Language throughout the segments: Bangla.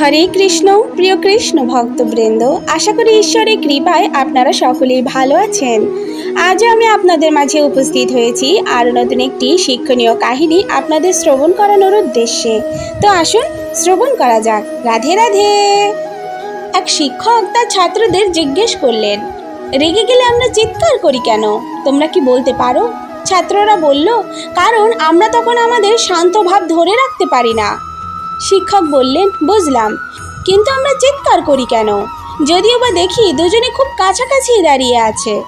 হরে কৃষ্ণ, প্রিয় কৃষ্ণ ভক্তবৃন্দ, আশা করি ঈশ্বরের কৃপায় আপনারা সকলেই ভালো আছেন। আজও আমি আপনাদের মাঝে উপস্থিত হয়েছি আরও নতুন একটি শিক্ষণীয় কাহিনী আপনাদের শ্রবণ করানোর উদ্দেশ্যে। তো আসুন, শ্রবণ করা যাক। রাধে রাধে। এক শিক্ষক তার ছাত্রদের জিজ্ঞেস করলেন, রেগে গেলে আমরা চিৎকার করি কেন? তোমরা কি বলতে পারো? ছাত্ররা বলল, কারণ আমরা তখন আমাদের শান্ত ভাব ধরে রাখতে পারি না। শিক্ষক বললেন, বুঝলাম। কিন্তু আমরা চিৎকার করি কেন? যদিও বা দেখি দুজনে খুব কাছাকাছি দাঁড়িয়ে আছে।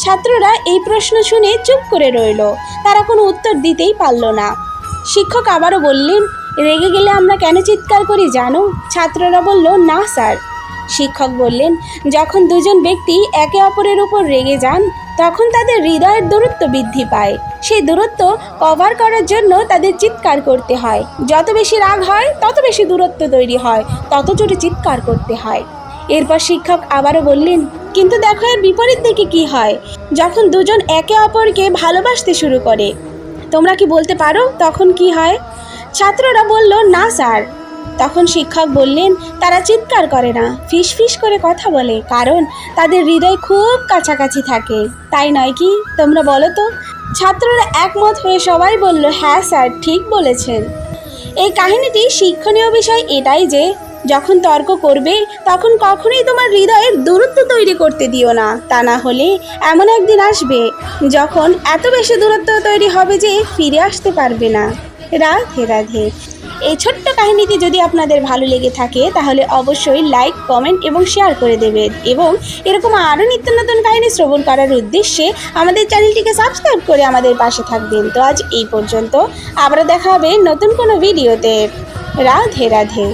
ছাত্ররা এই প্রশ্ন শুনে চুপ করে রইল। তারা কোনো উত্তর দিতেই পারল না। শিক্ষক আবারও বললেন, রেগে গেলে আমরা কেন চিৎকার করি জানো? ছাত্ররা বলল, না, স্যার। শিক্ষক বললেন, যখন দুজন ব্যক্তি একে অপরের উপর রেগে যান, তখন তাদের হৃদয়ের দূরত্ব বৃদ্ধি পায়। সেই দূরত্ব কভার করার জন্য তাদের চিৎকার করতে হয়। যত বেশি রাগ হয়, তত বেশি দূরত্ব তৈরি হয়, তত জোরে চিৎকার করতে হয়। এরপর শিক্ষক আবারও বললেন, কিন্তু দেখো এর বিপরীত দিকে কি হয়? যখন দুজন একে অপরকে ভালোবাসতে শুরু করে, তোমরা কি বলতে পারো তখন কি হয়? ছাত্ররা বলল, না, স্যার। তখন শিক্ষক বললেন, তারা চিৎকার করে না ফিস ফিস করে কথা বলে, কারণ তাদের হৃদয় খুব কাছাকাছি থাকে। তাই নয় কি, তোমরা বলো তো? ছাত্ররা একমত হয়ে সবাই বলল হ্যাঁ স্যার, ঠিক বলেছেন। এই কাহিনীটি শিক্ষণীয় বিষয় এটাই যে, যখন তর্ক করবে, তখন কখনোই তোমার হৃদয়ের দূরত্ব তৈরি করতে দিও না। তা না হলে এমন একদিন আসবে, যখন এত বেশি দূরত্ব তৈরি হবে যে ফিরে আসতে পারবে না। রাধে রাধে। এই ছোট্ট কাহিনীটি যদি আপনাদের ভালো লেগে থাকে, তাহলে অবশ্যই লাইক কমেন্ট এবং শেয়ার করে দেবেন। এবং এরকম আরও নিত্য নতুন কাহিনী শ্রবণ করার উদ্দেশ্যে আমাদের চ্যানেলটিকে সাবস্ক্রাইব করে আমাদের পাশে থাকবেন। তো আজ এই পর্যন্ত। আবার দেখা হবে নতুন কোনো ভিডিওতে রাধে রাধে।